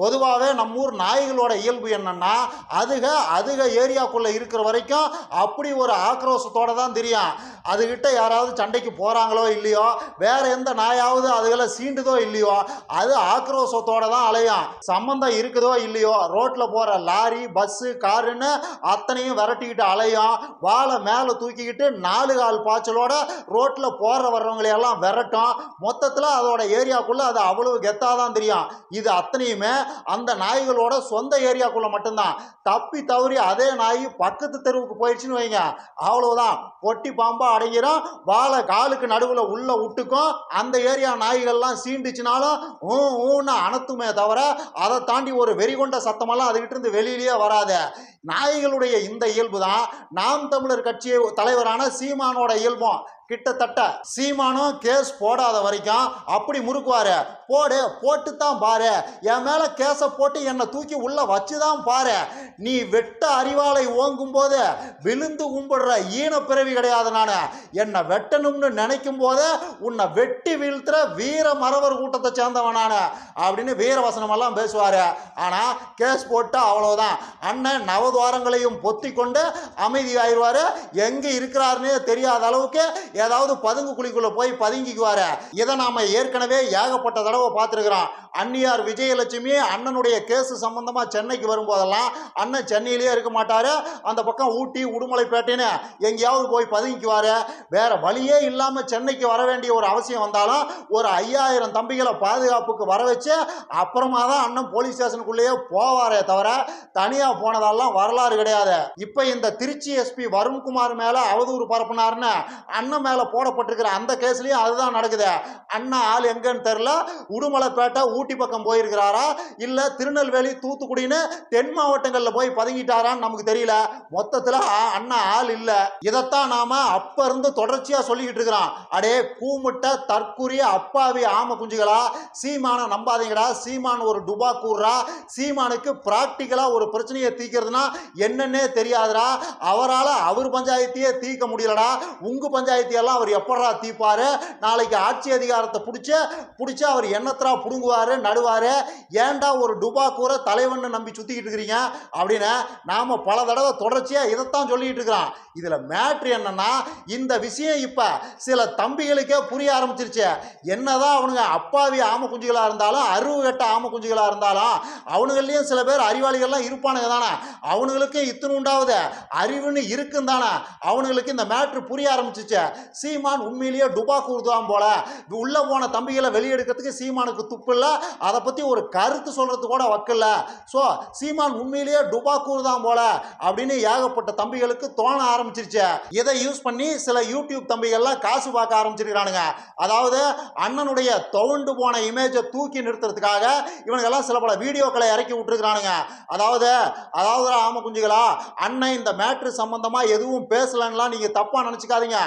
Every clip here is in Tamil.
பொதுவாகவே நம்ம ஊர் நாய்களோட இயல்பு என்னன்னா அதுக அதுக ஏரியாக்குள்ளே இருக்கிற வரைக்கும் அப்படி ஒரு ஆக்ரோஷத்தோட தான் தெரியும். அதுகிட்ட யாராவது சண்டைக்கு போகிறாங்களோ இல்லையோ வேற எந்த நாயாவது அதுகளை சீண்டுதோ இல்லையோ அது ஆக்ரோஷத்தோட தான் அலையும். சம்மந்தம் இருக்குதோ இல்லையோ ரோட்டில் போகிற லாரி பஸ்ஸு காருன்னு அத்தனையும் விரட்டிக்கிட்டு அலையும். வாழை மேலே தூக்கிக்கிட்டு நாலு கால் பாய்ச்சலோட ரோட்டில் போகிற வர்றவங்களையெல்லாம் விரட்டும். மொத்தத்தில் அதோட ஏரியாக்குள்ளே அது அவ்வளவு கெத்தாக தான் தெரியும். இது அத்தனையுமே அந்த நாய்களோட சொந்த ஏரியாக்குள்ளே மட்டும்தான். தப்பி தவறி அதே நாய் பக்கத்து தெருவுக்கு போயிடுச்சுன்னு வைங்க. அவ்வளவுதான். பொட்டி பாம்பா அடங்கிடும் வாழை காலுக்கு நடுவில் உள்ள விட்டுக்கும். அந்த ஏரியா நாய்கள்லாம் சீண்டுச்சுனாலும் ஊ ஊன்னு அனத்துமே தவிர அதை தாண்டி ஒரு வெறிகொண்ட சத்தமெல்லாம் அதுகிட்ட இருந்து வெளியிலேயே வராது. நாய்களுடைய இந்த இயல்பு தான் நாம் தமிழர் கட்சி தலைவரான சீமானோட இயல்பும். கிட்டத்தட்ட சீமானும் கேஸ் போடாத வரைக்கும் அப்படி முறுக்குவாரு. போடு போட்டு தான் பாரு. என் மேல கேஸை போட்டு என்னை தூக்கி உள்ள வச்சு தான் பாரு. நீ வெட்ட அறிவாளை ஓங்கும் போது விழுந்து கும்பிடுற ஈன பிறவி கிடையாது நான். என்னை வெட்டணும்னு நினைக்கும் போது உன்னை வெட்டி வீழ்த்துற வீர மறவர் கூட்டத்தை சேர்ந்தவன் நான். அப்படின்னு வீரவசனமெல்லாம் பேசுவார். ஆனால் கேஸ் போட்டு அவ்வளவுதான். அண்ணன் நவதுவாரங்களையும் பொத்தி கொண்டு அமைதியாயிருவாரு. எங்கே இருக்கிறாருன்னே தெரியாத அளவுக்கு ஏதாவது பதுங்கு குழிக்குள்ளே போய் பதுங்கிக்குவார் இதை நாம் ஏற்கனவே ஏகப்பட்ட தடவை பார்த்துருக்குறோம். அன்னியார் விஜயலட்சுமி அண்ணனுடைய கேஸு சம்பந்தமாக சென்னைக்கு வரும்போதெல்லாம் அண்ணன் சென்னையிலேயே இருக்க மாட்டார். அந்த பக்கம் ஊட்டி உடுமலைப்பேட்டைன்னு எங்கேயாவது போய் பதுங்கிக்குவார் வேறு வழியே இல்லாமல் சென்னைக்கு வர வேண்டிய ஒரு அவசியம் வந்தாலும் ஒரு ஐயாயிரம் தம்பிகளை பாதுகாப்புக்கு வர வச்சு அப்புறமா தான் அண்ணன் போலீஸ் ஸ்டேஷனுக்குள்ளேயே போவாரே தவிர தனியாக போனதெல்லாம் வரலாறு கிடையாது. இப்போ இந்த திருச்சி எஸ்பி வருண்குமார் மேலே அவதூறு பரப்புனாருன்னு அண்ணன் மேலே போடப்பட்டிருக்கிற அந்த கேஸ்லயும் அதுதான் நடக்குது. அண்ணா ஆள் எங்கன்னு தெரியல. உடுமலைப்பேட்டை ஊட்டி பக்கம் போயிருக்கிறாரா? இல்ல திருநெல்வேலி தூத்துக்குடின்னு தென் மாவட்டங்களில் போய் பதுங்கிட்டாரான்னு நமக்கு தெரியல. மொத்தத்தில் அண்ணா ஆள் இல்லை. இதைத்தான் நாம் அப்ப இருந்து தொடர்ச்சியா சொல்லிக்கிட்டு இருக்கிறோம். அடே பூமுட்டை தற்குரிய அப்பாவி ஆம குஞ்சுகளா? சீமான நம்பாதீங்கடா. சீமான் ஒரு டுபா கூறுறா சீமானுக்கு ப்ராக்டிக்கலாக ஒரு பிரச்சனையை தீக்கிறதுனா என்னன்னே தெரியாதுடா. அவரால் அவர் பஞ்சாயத்தையே தீர்க்க முடியலடா. உங்க எல்லாம் அவர் எப்படா தீப்பாரு? நாளைக்கு ஆட்சி அதிகாரத்தை பிடிச்ச பிடிச்சா அவர் என்னத்தரா புடுங்குவாரு நடுவாரு? ஏன்டா ஒரு டுபா கூற தலைவன் நம்பி சுத்திக்கிட்டு இருக்கிறீங்க? அப்படின்னு நாம பல தடவை தொடர்ச்சியா இதைத்தான் சொல்லிட்டு இருக்கிறோம் இதுல மேட்ரு என்னன்னா இந்த விஷயம் இப்ப சில தம்பிகளுக்கே புரிய ஆரம்பிச்சிருச்சு. என்னதான் அவனுங்க அப்பாவி ஆம குஞ்சுகளா இருந்தாலும் அருவு கட்ட ஆம குஞ்சுகளா இருந்தாலும் அவனுங்களையும் சில பேர் அறிவாளிகள்லாம் இருப்பானுங்க தானே. அவனுங்களுக்கும் இத்தனை உண்டாவது அறிவுன்னு இருக்கும் தானே. அவனுங்களுக்கு இந்த மேட்ரு புரிய ஆரம்பிச்சிச்சு சீமான் உண்மையிலேயே டுபா கூறுதான் போல. உள்ள போன தம்பிகளை வெளியெடுக்கிறதுக்கு சீமானுக்கு துப்பு இல்லை. அதை பத்தி ஒரு கருத்து சொல்றது கூட வக்கல ஸோ சீமான் உண்மையிலேயே டுபா கூறுதான் போல அப்படின்னு ஏகப்பட்ட தம்பிகளுக்கு தோண ஆரம்பிச்சிருச்சு. இதை யூஸ் பண்ணி சில யூடியூப் தம்பிகள்லாம் காசு பார்க்க ஆரம்பிச்சிருக்கிறானுங்க. அதாவது அண்ணனுடைய துவண்டு போன இமேஜை தூக்கி நிறுத்துறதுக்காக இவனுங்கெல்லாம் சில பல வீடியோக்களை இறக்கி விட்டுருக்கிறானுங்க. அதாவது அதாவது ஆம குஞ்சுகளா அண்ணன் இந்த மேட்ரு சம்பந்தமா எதுவும் பேசலன்னா நீங்க தப்பா நினைச்சுக்காதீங்க.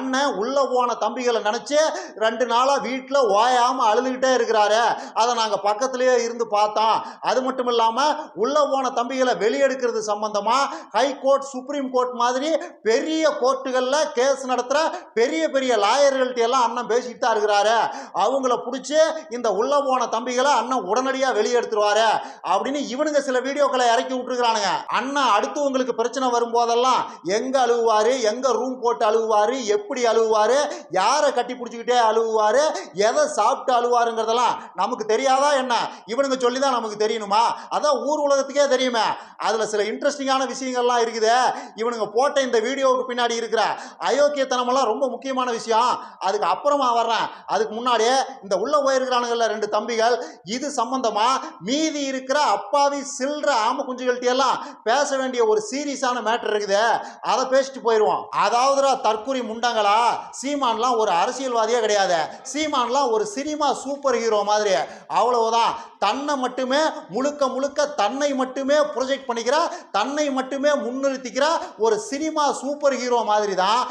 அண்ணன் உள்ள போன தம்பிகளை நினைச்சு ரெண்டு நாளா வீட்டில் ஓயாம அழுதுகிட்டே இருக்கிறாரு. அதை நாங்க பக்கத்திலேயே இருந்து பார்த்தோம். அது மட்டும் இல்லாம உள்ள போன தம்பிகளை வெளியெடுக்கிறது சம்பந்தமா ஹை கோர்ட் சுப்ரீம் கோர்ட் மாதிரி பெரிய கோர்ட்டுகளில் கேஸ் நடத்துகிற பெரிய பெரிய லாயர்கள்ட்ட எல்லாம் அண்ணன் பேசிட்டு தான் இருக்கிறாரு. அவங்கள பிடிச்சி இந்த உள்ள போன தம்பிகளை அண்ணன் உடனடியாக வெளியெடுத்துருவாரு அப்படின்னு இவனுங்க சில வீடியோக்களை இறக்கி விட்டுருக்கானுங்க அண்ணன் அடுத்து உங்களுக்கு பிரச்சனை வரும்போதெல்லாம் எங்கே அழுகுவார் எங்கே ரூம் போட்டு அழுகுவார் எப்படி அழுவாரு யாரை கட்டி பிடிச்சிக்கிட்டே அழுவாரு எதை சாப்பிட்டு அழுவாருங்கிறதெல்லாம் நமக்கு தெரியாதா என்ன? இவனுங்க சொல்லி தான் நமக்கு தெரியணுமா? அதான் ஊர் உலகத்துக்கே தெரியுமே. அதில் சில இன்ட்ரெஸ்டிங்கான விஷயங்கள்லாம் இருக்குது. இவனுங்க போட்ட இந்த வீடியோவுக்கு பின்னாடி இருக்கிற அயோக்கியத்தனமெல்லாம் ரொம்ப முக்கியமான விஷயம். அதுக்கு அப்புறமா வர்றேன். அதுக்கு முன்னாடியே இந்த உள்ள போயிருக்கிறானுங்கள்ல ரெண்டு தம்பிகள் இது சம்பந்தமாக மீதி இருக்கிற அப்பாவி சில்ற ஆம குஞ்சுகள்ட்ட எல்லாம் பேச வேண்டிய ஒரு சீரியஸான மேட்டர் இருக்குது. அதை பேசிட்டு போயிடுவோம் அதாவதுடா முண்டா முண்டங்களா சீமான்லாம் ஒரு அரசியல்வாதியே கிடையாது. சீமான்லாம் ஒரு சினிமா சூப்பர் ஹீரோ மாதிரி. அவ்வளவுதான். தன்னை மட்டுமே முழுக்க முழுக்க தன்னை மட்டுமே ப்ரொஜெக்ட் பண்ணிக்கிற தன்னை மட்டுமே முன்னிறுத்திக்கிற ஒரு சினிமா சூப்பர் ஹீரோ மாதிரி தான்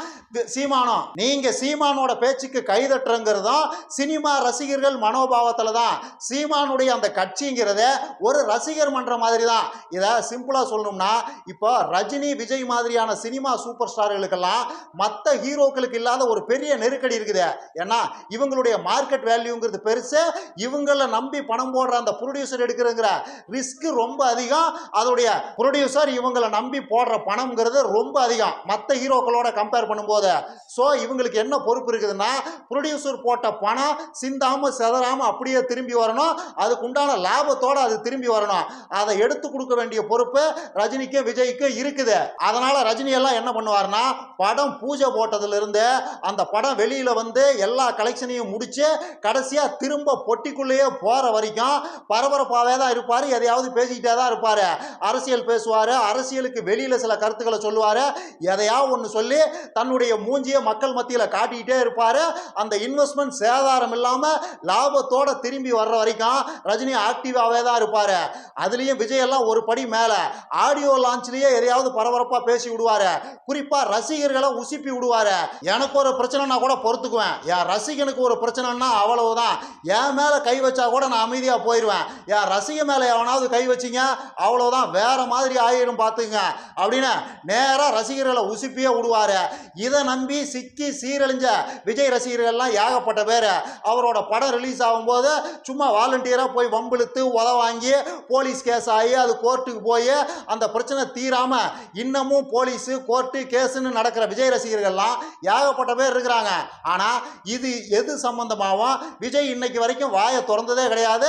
சீமானம் நீங்க சீமானோட பேச்சுக்கு கைதட்டுறங்கிறது தான் சினிமா ரசிகர்கள் மனோபாவத்தில் தான் சீமானுடைய அந்த கட்சிங்கிறத ஒரு ரசிகர் மன்ற மாதிரி தான் இதை சிம்பிளாக சொல்லணும்னா இப்போ ரஜினி விஜய் மாதிரியான சினிமா சூப்பர் ஸ்டார்களுக்கெல்லாம் மற்ற ஹீரோ ஹீரோக்களுக்கு இல்லாத ஒரு பெரிய நெருக்கடி இருக்குது. ஏன்னா இவங்களுடைய மார்க்கெட் வேல்யூங்கிறது பெருசு. இவங்கள நம்பி பணம் போடுற அந்த ப்ரொடியூசர் எடுக்கிறங்கிற ரிஸ்க் ரொம்ப அதிகம். அதோடைய ப்ரொடியூசர் இவங்களை நம்பி போடுற பணம்ங்கிறது ரொம்ப அதிகம். மற்ற ஹீரோக்களோட கம்பேர் பண்ணும்போது. ஸோ இவங்களுக்கு என்ன பொறுப்பு இருக்குதுன்னா ப்ரொடியூசர் போட்ட பணம் சிந்தாமல் செதறாமல் அப்படியே திரும்பி வரணும். அதுக்குண்டான லாபத்தோடு அது திரும்பி வரணும். அதை எடுத்து கொடுக்க வேண்டிய பொறுப்பு ரஜினிக்கும் விஜய்க்கும் இருக்குது. அதனால் ரஜினி எல்லாம் என்ன பண்ணுவார்னா படம் பூஜை போட்டதுல இருந்து அந்த படம் வெளியில் வந்து எல்லா கலெக்ஷனையும் முடித்து கடைசியாக திரும்ப பொட்டிக்குள்ளேயே போகிற வரைக்கும் பரபரப்பாகவே தான் இருப்பார். எதையாவது பேசிக்கிட்டே தான் இருப்பார். அரசியல் பேசுவார். அரசியலுக்கு வெளியில் சில கருத்துக்களை சொல்லுவார். எதையாவது ஒன்று சொல்லி தன்னுடைய மூஞ்சியை மக்கள் மத்தியில் காட்டிக்கிட்டே இருப்பார். அந்த இன்வெஸ்ட்மெண்ட் சேதாரம் இல்லாமல் லாபத்தோட திரும்பி வர்ற வரைக்கும் ரஜினி ஆக்டிவாகவே தான் இருப்பார். அதுலேயும் விஜய் எல்லாம் ஒரு படி மேலே. ஆடியோ லான்ச்லேயே எதையாவது பரபரப்பாக பேசி விடுவார். குறிப்பாக ரசிகர்களை உசுப்பி விடுவார். எனக்கு ஒரு பிரச்சனைனா கூட பொறுத்துக்குவேன். என் ரசிகனுக்கு ஒரு பிரச்சனைனா அவ்வளவுதான். என் மேலே கை வச்சா கூட நான் அமைதியாக போயிடுவேன் என் ரசிக மேலே எவனாவது கை வச்சிங்க அவ்வளோதான் வேற மாதிரி ஆயிடும் பார்த்துங்க. அப்படின்னு நேராக ரசிகர்களை உசுப்பியே விடுவார். இதை நம்பி சிக்கி சீரழிஞ்ச விஜய் ரசிகர்கள்லாம் ஏகப்பட்ட பேர். அவரோட படம் ரிலீஸ் ஆகும்போது சும்மா வாலண்டியராக போய் வம்பிழுத்து உத வாங்கி போலீஸ் கேஸ் ஆகி அது கோர்ட்டுக்கு போய் அந்த பிரச்சனை தீராமல் இன்னமும் போலீஸு கோர்ட்டு கேஸுன்னு நடக்கிற விஜய் ரசிகர்கள்லாம் ஏகப்பட்ட பேர் இருக்கிறாங்க. ஆனால் இது எது சம்பந்தமாகவும் விஜய் இன்னைக்கு வரைக்கும் வாயை திறந்ததே கிடையாது.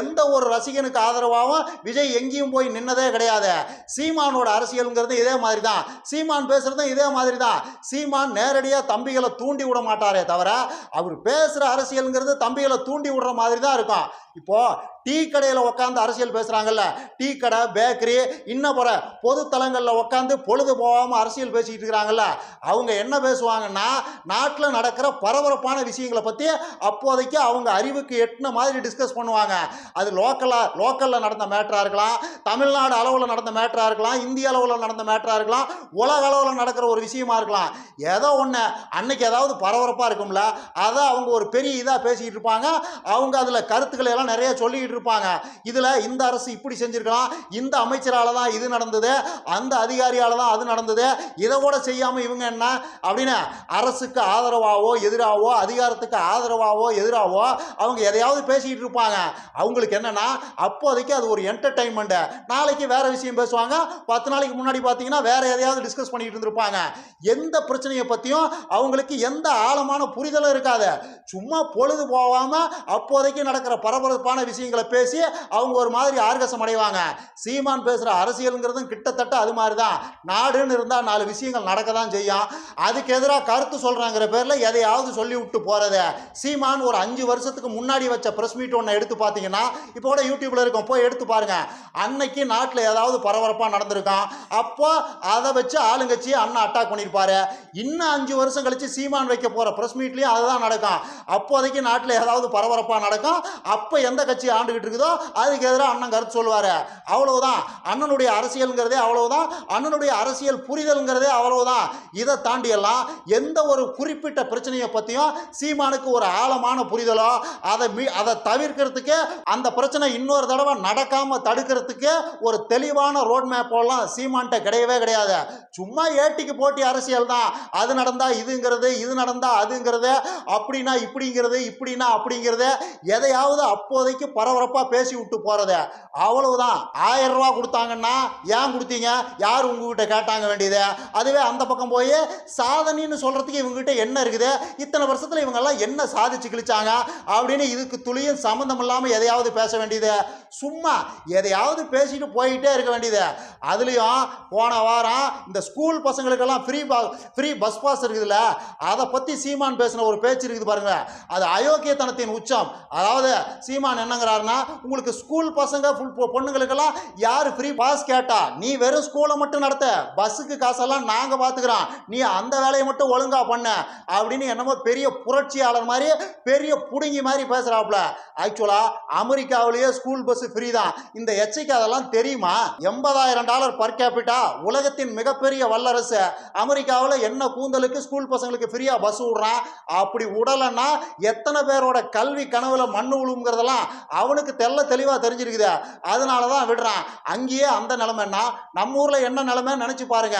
எந்த ஒரு ரசிகனுக்கு ஆதரவாகவும் விஜய் எங்கேயும் போய் நின்னதே கிடையாது. சீமானோட அரசியலுங்கிறது இதே மாதிரி தான் சீமான் பேசுகிறதும் இதே மாதிரி தான் சீமான் நேரடியாக தம்பிகளை தூண்டி விட மாட்டாரே தவிர அவர் பேசுகிற அரசியலுங்கிறது தம்பிகளை தூண்டி விடுற மாதிரி தான் இருக்கும். இப்போ டீ கடையில் உட்காந்து அரசியல் பேசுகிறாங்கல்ல டீ கடை பேக்கரி இன்னும் பிற பொது தளங்களில் உட்காந்து பொழுது போகாமல் அரசியல் பேசிக்கிட்டு இருக்கிறாங்கல்ல அவங்க என்ன பேசுவாங்கன்னா நாட்டில் நடக்கிற பரபரப்பான விஷயங்களை பற்றி அப்போதைக்கு அவங்க அறிவுக்கு எட்டின மாதிரி டிஸ்கஸ் பண்ணுவாங்க. அது லோக்கலாக லோக்கலில் நடந்த மேட்டராக இருக்கலாம் தமிழ்நாடு அளவில் நடந்த மேட்டராக இருக்கலாம் இந்திய அளவில் நடந்த மேட்டராக இருக்கலாம் உலக அளவில் நடக்கிற ஒரு விஷயமா இருக்கலாம். ஏதோ ஒன்று அன்னைக்கு ஏதாவது பரபரப்பாக இருக்கும்ல அதை அவங்க ஒரு பெரிய இதாக பேசிக்கிட்டு இருப்பாங்க. அவங்க அதில் கருத்துக்களை எல்லாம் நிறைய சொல்லிக்கிட்டு இருப்பாங்க. இதில் இந்த அரசு இப்படி செஞ்சுருக்கலாம். இந்த அமைச்சரால் தான் இது நடந்தது. அந்த அதிகாரியால் தான் அது நடந்தது. இதை கூட செய்யாமல் இவங்க என்ன? அப்படின்னு அரசுக்கு ஆதரவாகவோ எதிராகவோ அதிகாரத்துக்கு ஆதரவாகவோ எதிராகவோ அவங்க எதையாவது பேசிக்கிட்டு இருப்பாங்க. அவங்களுக்கு என்னென்னா அப்போதைக்கு அது ஒரு என்டர்டைன்மெண்ட்டு நாளைக்கு வேறு விஷயம் பேசுவாங்க. பத்து நாளைக்கு முன்னாடி பார்த்தீங்கன்னா வேற எதையாவது டிஸ்கஸ் பண்ணிட்டு இருந்திருப்பாங்க. எந்த பிரச்சனையை பற்றியும் அவங்களுக்கு எந்த ஆழமான புரிதலும் இருக்காது. சும்மா பொழுது போகாமல் அப்போதைக்கு நடக்கிற பரபரப்பான விஷயங்களை பேசி அவங்க ஒரு மாதிரி ஆர்கசம் அடைவாங்க. சீமான் பேசுகிற அரசியலுங்கிறதும் கிட்டத்தட்ட அது மாதிரி தான் நாடுன்னு இருந்தால் நாலு விஷயங்கள் நடக்க தான் செய்யும். அதுக்கு எதிராக கருத்து சொல்கிறாங்கிற பேரில் எதையாவது சொல்லி விட்டு போகிறது சீமான் ஒரு அஞ்சு வருஷத்துக்கு முன்னாடி வச்ச ப்ரெஸ் மீட் ஒன்று எடுத்து பார்த்தீங்கன்னா இப்போ கூட யூடியூப்பில் இருக்கும். போய் எடுத்து பாருங்க. அன்னைக்கு நாட்டில் ஏதாவது பரபரப்பாக நடந்திருக்கும். அப்போ அதை வச்சு ஆளுங்கட்சி அண்ணன் அட்டாக் பண்ணியிருப்பாரு. இன்னும் அஞ்சு வருஷம் கழிச்சு சீமான் வைக்க போகிற ப்ரெஸ் மீட்லேயும் அதுதான் நடக்கும். அப்போதைக்கு நாட்டில் ஏதாவது பரபரப்பாக நடக்கும். அப்போ எந்த கட்சி ஆண்டுகிட்டு இருக்குதோ அதுக்கு எதிராக அண்ணன் கருத்து சொல்லுவார். அவ்வளவுதான். அண்ணனுடைய அரசியலுங்கிறதே அவ்வளவுதான். அண்ணனுடைய அரசியல் புரிதல்ங்கிறதே அவ்வளவுதான். இதை தாண்டியெல்லாம் எந்த ஒரு குறிப்பிட்ட பிரச்சனையை பற்றியும் சீமானுக்கு ஒரு ஆழமான புரிதலோ அதை மீ அதை தவிர்க்கிறதுக்கு அந்த பிரச்சனை இன்னொரு தடவை நடக்காமல் தடுக்கிறதுக்கு ஒரு தெளிவான ரோட் மேப்போலாம் சீமான்கிட்ட கிடையவே கிடையாது. சும்மா ஏட்டிக்கு போட்டி அரசியல் தான். அது நடந்தால் இதுங்கிறது இது நடந்தால் அதுங்கிறது அப்படின்னா இப்படிங்கிறது இப்படின்னா அப்படிங்கிறது எதையாவது அப்போதைக்கு பரபரப்பாக பேசி விட்டு போகிறத அவ்வளவுதான். ஆயிரம் ரூபா கொடுத்தாங்கன்னா ஏன் கொடுத்தீங்க? யார் உங்ககிட்ட கேட்டாங்க வேண்டியது? அதுவே அந்த பக்கம் போய் சாதனைன்னு சொல்கிறதுக்கு இவங்ககிட்ட என்ன இருக்குது? இத்தனை வருஷத்தில் இவங்கெல்லாம் என்ன சாதிச்சு கிழிச்சாங்க? அப்படின்னு இதுக்கு துளியும் சம்மந்தம் இல்லாமல் எதையாவது பேச வேண்டியது. சும்மா எதையாவது பேசிட்டு போயிட்டே இருக்க வேண்டியது. அதுலேயும் போன வாரம் இந்த ஸ்கூல் பசங்களுக்கெல்லாம் ஃப்ரீ பா ஃப்ரீ பஸ் பாஸ் இருக்குதுல்ல? அதை பற்றி சீமான் பேசின ஒரு பேச்சு இருக்குது பாருங்கள் அது அயோக்கியத்தனத்தின் உச்சம். அதாவது சீமான் என்னங்கிறாருன்னா உங்களுக்கு ஸ்கூல் பசங்க ஃபுல் பொண்ணுங்களுக்கெல்லாம் யார் ஃப்ரீ பாஸ் கேட்டா நீ வெறும் ஸ்கூலை மட்டும் நடத்த பஸ்ஸுக்கு காசெல்லாம் நாங்கள் பார்த்துக்கிறோம் நீ அந்த வேலையை மட்டும் ஒழுங்கா பண்ண அப்படின்னு என்னமோ பெரிய புரட்சியாளர் மாதிரி பெரிய புடுங்கி மாதிரி பேசுகிறாப்புல ஆக்சுவலாக அமெரிக்காவிலேயே ஸ்கூல் பஸ் ஃப்ரீ தான். இந்த எச்சைக்கு அதெல்லாம் தெரியுமா? எண்பதாயிரம் டாலர் பர் கேபிட்டா உலகத்தின் மிகப்பெரிய வல்லரசு. அமெரிக்காவில் என்ன கூந்தலுக்கு ஸ்கூல் பசங்களுக்கு ஃப்ரீயாக பஸ் விடுறான்? அப்படி விடலைன்னா எத்தனை பேரோட கல்வி கனவுல மண்ணு விழுங்கிறதெல்லாம் தம்பிகள்லாம் அவனுக்கு தெல்ல தெளிவாக தெரிஞ்சிருக்குது. அதனால தான் விடுறான். அங்கேயே அந்த நிலைமைன்னா நம்ம ஊரில் என்ன நிலைமை நினச்சி பாருங்க.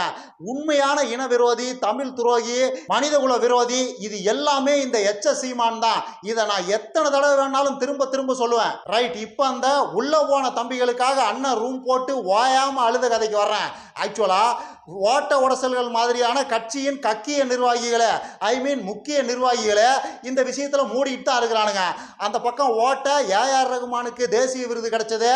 உண்மையான இன விரோதி தமிழ் துரோகி மனிதகுல விரோதி இது எல்லாமே இந்த எச்ச சீமான் தான். இதை நான் எத்தனை தடவை வேணாலும் திரும்ப திரும்ப சொல்லுவேன். ரைட் இப்போ அந்த உள்ளே போன தம்பிகளுக்காக அண்ணன் ரூம் போட்டு ஓயாமல் அழுத கதைக்கு வர்றேன். ஆக்சுவலாக ஓட்ட உடசல்கள் மாதிரியான கட்சியின் கக்கிய நிர்வாகிகளை ஐ மீன் முக்கிய நிர்வாகிகளை இந்த விஷயத்தில் மூடிட்டு தான் இருக்கிறானுங்க. அந்த பக்கம் ஓட்ட ஏஆர் ரகுமானுக்கு தேசிய விருது கிடைச்சது.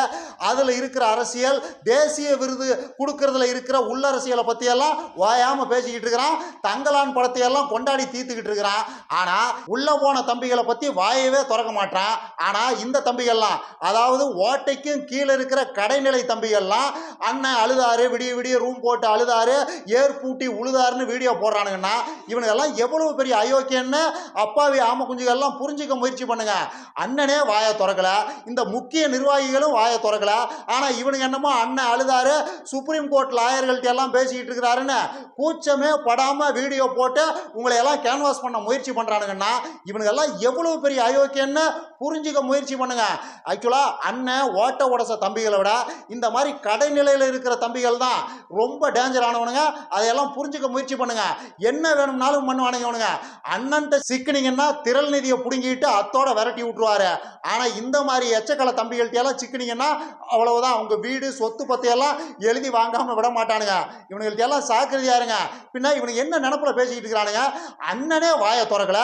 அதில் இருக்கிற அரசியல் தேசிய விருது கொடுக்கறதுல இருக்கிற உள்ளரசியலை பற்றியெல்லாம் ஓயாமல் பேசிக்கிட்டு இருக்கிறான். தங்கலான் படத்தையெல்லாம் கொண்டாடி தீர்த்துக்கிட்டு இருக்கிறான். ஆனால் உள்ளே போன தம்பிகளை பற்றி வாயவே திறக்க மாட்டான். ஆனால் இந்த தம்பிகள்லாம் அதாவது ஓட்டைக்கும் கீழே இருக்கிற கடைநிலை தம்பிகள்லாம் அண்ணன் அழுதாரு விடிய விடிய ரூம் போட்டு அழுதாரு ஏர் பூட்டி உழுதாருன்னு வீடியோ போடுறானுங்கன்னா இவனுங்கெல்லாம் எவ்வளவு பெரிய அயோக்கியன்னு அப்பாவி ஆம குஞ்சுகள்லாம் புரிஞ்சுக்க முயற்சி பண்ணுங்க. அண்ணனே வாயை திறக்கல. இந்த முக்கிய நிர்வாகிகளும் வாயை திறக்கல. ஆனா இவனுங்க என்னமோ அண்ணன் அழுதாரு சுப்ரீம் கோர்ட் லாயர்கள்ட்ட எல்லாம் பேசிக்கிட்டு இருக்கிறாருன்னு கூச்சமே படாம வீடியோ போட்டு உங்களை எல்லாம் கேன்வாஸ் பண்ண முயற்சி பண்றானுங்கன்னா இவனுங்கெல்லாம் எவ்வளவு பெரிய அயோக்கியன்னு புரிஞ்சுக்க முயற்சி பண்ணுங்க. ஆக்சுவலா அண்ணன் ஓட்ட உடச தம்பிகளை விட இந்த மாதிரி கடைநிலை கடைநிலையில் இருக்கிற தம்பிகள் தான் ரொம்ப டேஞ்சரானவனுங்க அதையெல்லாம் புரிஞ்சுக்க முயற்சி பண்ணுங்க. என்ன வேணும்னாலும் பண்ணுவானுங்க இவனுங்க. அண்ணன்ட்ட சிக்கினீங்கன்னா திரள் நிதியை பிடுங்கிட்டு அத்தோட விரட்டி விட்டுருவாரு. ஆனா இந்த மாதிரி எச்சக்கலை தம்பிகள்ட்ட எல்லாம் சிக்கினீங்கன்னா அவ்வளவுதான். உங்க வீடு சொத்து பத்தையெல்லாம் எழுதி வாங்காம விட மாட்டானுங்க. இவனுங்கள்ட்ட எல்லாம் சாக்கிரதையா இருங்க. பின்னா இவனுக்கு என்ன நினப்புல பேசிக்கிட்டு இருக்கிறானுங்க? அண்ணனே வாயை திறக்கல.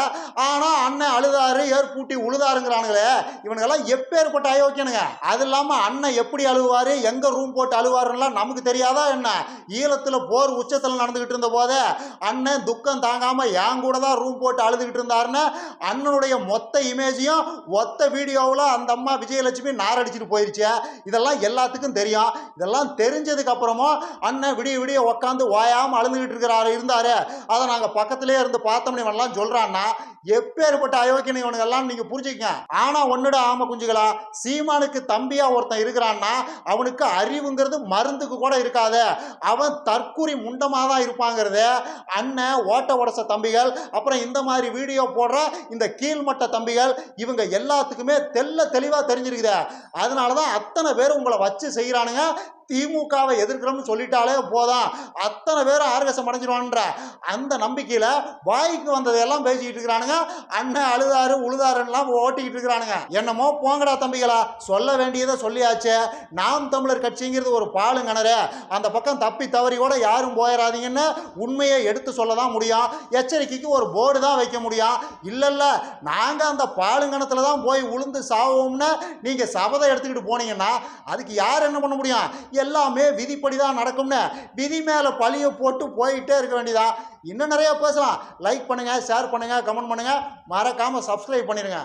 ஆனா அண்ணன் அழுதாரு ஏர் பூட்டி உழுதாருங்கிறானுங்களே. இவனுங்கெல்லாம் எப்பேற்பட்ட அயோக்கியனுங்க. அது இல்லாம அண்ணன் எப்படி அழுவாரு? எங்க ரூம் போட்டு அழுவாருலாம் நமக்கு தெரியாதா என்ன? ஈழத்தில் போர் உச்சத்தில் நடந்துக்கிட்டு இருந்த போதே அண்ணன் துக்கம் தாங்காமல் என் கூட தான் ரூம் போட்டு அழுதுகிட்டு இருந்தாருன்னு அண்ணனுடைய மொத்த இமேஜையும் ஒத்த வீடியோவில் அந்த அம்மா விஜயலட்சுமி நாரடிச்சிட்டு போயிருச்சு. இதெல்லாம் எல்லாத்துக்கும் தெரியும். இதெல்லாம் தெரிஞ்சதுக்கு அப்புறமும் அண்ணன் விடிய விடிய உக்காந்து ஓயாமல் அழுதுகிட்டு இருக்கிறாரு இருந்தார். அதை நாங்கள் பக்கத்துலேயே இருந்து பார்த்தோம்னு இவன்லாம் சொல்கிறான்னா எப்பேற்பட்ட அயோக்கியனை இவனுங்கெல்லாம் நீங்கள் புரிஞ்சுக்கங்க. ஆனால் ஒன்னுட ஆம குஞ்சுகளா? சீமானுக்கு தம்பியாக ஒருத்தன் இருக்கிறான்னா அவனுக்கு அறிவுங்கிறது மருந்துக்கு கூட இருக்காத. அவன் தற்குறி முண்டமாக தான் இருப்பாங்கிறது. அண்ணன் ஓட்ட உடச தம்பிகள் அப்புறம் இந்த மாதிரி வீடியோ போடுற இந்த கீழ்மட்ட தம்பிகள் இவங்க எல்லாத்துக்குமே தெல்ல தெளிவாக தெரிஞ்சிருக்குது. அதனால தான் அத்தனை பேர் உங்களை வச்சு செய்கிறானுங்க திமுகவை எதிர்க்கிறோம்னு சொல்லிட்டாலே போதும். அத்தனை பேரும் ஆர்கசம் அடைஞ்சிருவான்ற அந்த நம்பிக்கையில் வாய்க்கு வந்ததையெல்லாம் பேசிக்கிட்டு இருக்கிறானுங்க. அண்ணன் அழுதாரு உழுதாருன்னெலாம் ஓட்டிக்கிட்டு இருக்கிறானுங்க. என்னமோ போங்கடா தம்பிகளா சொல்ல வேண்டியதை சொல்லியாச்சு. நாம் தமிழர் கட்சிங்கிறது ஒரு பாலுங்கணரு அந்த பக்கம் தப்பி தவறி கூட யாரும் போயிடாதீங்கன்னு உண்மையை எடுத்து சொல்ல தான் முடியும். எச்சரிக்கைக்கு ஒரு போர்டு தான் வைக்க முடியும். இல்லைல்ல நாங்கள் அந்த பாலுங்கணத்தில் தான் போய் உளுந்து சாவோம்னு நீங்கள் சபதம் எடுத்துக்கிட்டு போனீங்கன்னா அதுக்கு யார் என்ன பண்ண முடியும்? எல்லாமே விதிப்படி தான் நடக்கும்னு விதி மேலே பழியை போட்டு போயிட்டே இருக்க வேண்டியதான் இன்னும் நிறையா பேசலாம். லைக் பண்ணுங்கள் ஷேர் பண்ணுங்கள் கமெண்ட் பண்ணுங்கள் மறக்காமல் சப்ஸ்கிரைப் பண்ணிடுங்க